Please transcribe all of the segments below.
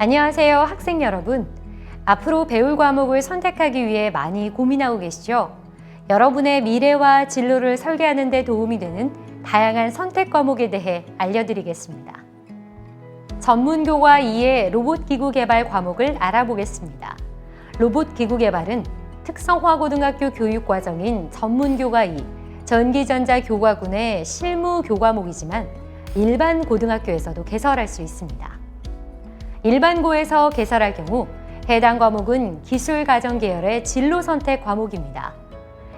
안녕하세요, 학생 여러분. 앞으로 배울 과목을 선택하기 위해 많이 고민하고 계시죠? 여러분의 미래와 진로를 설계하는 데 도움이 되는 다양한 선택 과목에 대해 알려드리겠습니다. 전문교과 2의 로봇 기구 개발 과목을 알아보겠습니다. 로봇 기구 개발은 특성화 고등학교 교육 과정인 전문교과 2, 전기전자 교과군의 실무 교과목이지만 일반 고등학교에서도 개설할 수 있습니다. 일반고에서 개설할 경우 해당 과목은 기술 가정 계열의 진로 선택 과목입니다.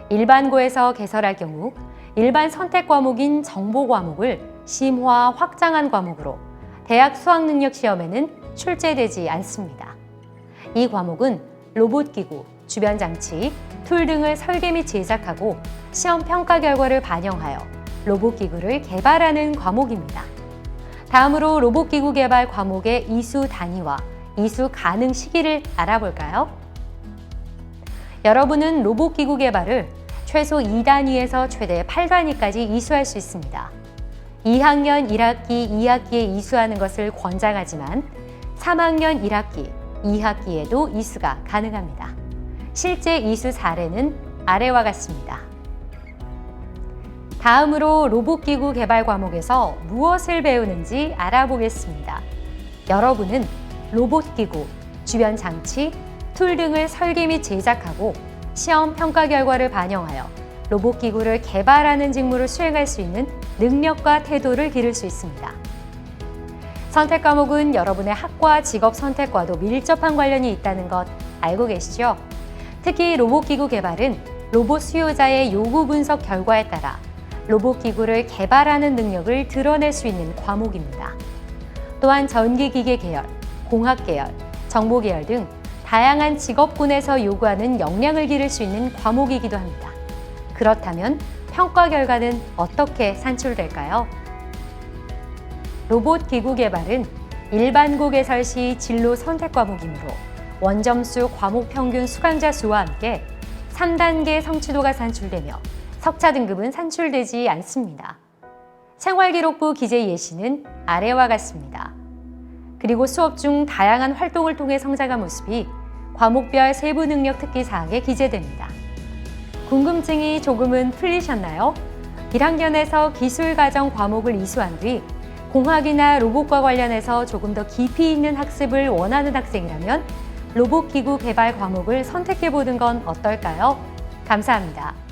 일반고에서 개설할 경우 일반 선택 과목인 정보 과목을 심화 확장한 과목으로 대학 수학 능력 시험에는 출제되지 않습니다. 이 과목은 로봇 기구, 주변 장치, 툴 등을 설계 및 제작하고 시험 평가 결과를 반영하여 로봇 기구를 개발하는 과목입니다. 다음으로 로봇 기구 개발 과목의 이수 단위와 이수 가능 시기를 알아볼까요? 여러분은 로봇 기구 개발을 최소 2단위에서 최대 8단위까지 이수할 수 있습니다. 2학년 1학기, 2학기에 이수하는 것을 권장하지만 3학년 1학기, 2학기에도 이수가 가능합니다. 실제 이수 사례는 아래와 같습니다. 다음으로 로봇기구 개발 과목에서 무엇을 배우는지 알아보겠습니다. 여러분은 로봇기구, 주변 장치, 툴 등을 설계 및 제작하고 시험 평가 결과를 반영하여 로봇기구를 개발하는 직무를 수행할 수 있는 능력과 태도를 기를 수 있습니다. 선택 과목은 여러분의 학과 직업 선택과도 밀접한 관련이 있다는 것 알고 계시죠? 특히 로봇기구 개발은 로봇 수요자의 요구 분석 결과에 따라 로봇 기구를 개발하는 능력을 드러낼 수 있는 과목입니다. 또한 전기기계 계열, 공학 계열, 정보 계열 등 다양한 직업군에서 요구하는 역량을 기를 수 있는 과목이기도 합니다. 그렇다면 평가 결과는 어떻게 산출될까요? 로봇 기구 개발은 일반고 개설 시 진로 선택 과목이므로 원점수 과목 평균 수강자 수와 함께 3단계 성취도가 산출되며 석차 등급은 산출되지 않습니다. 생활기록부 기재 예시는 아래와 같습니다. 그리고 수업 중 다양한 활동을 통해 성장한 모습이 과목별 세부 능력 특기 사항에 기재됩니다. 궁금증이 조금은 풀리셨나요? 1학년에서 기술가정 과목을 이수한 뒤 공학이나 로봇과 관련해서 조금 더 깊이 있는 학습을 원하는 학생이라면 로봇기구 개발 과목을 선택해 보는 건 어떨까요? 감사합니다.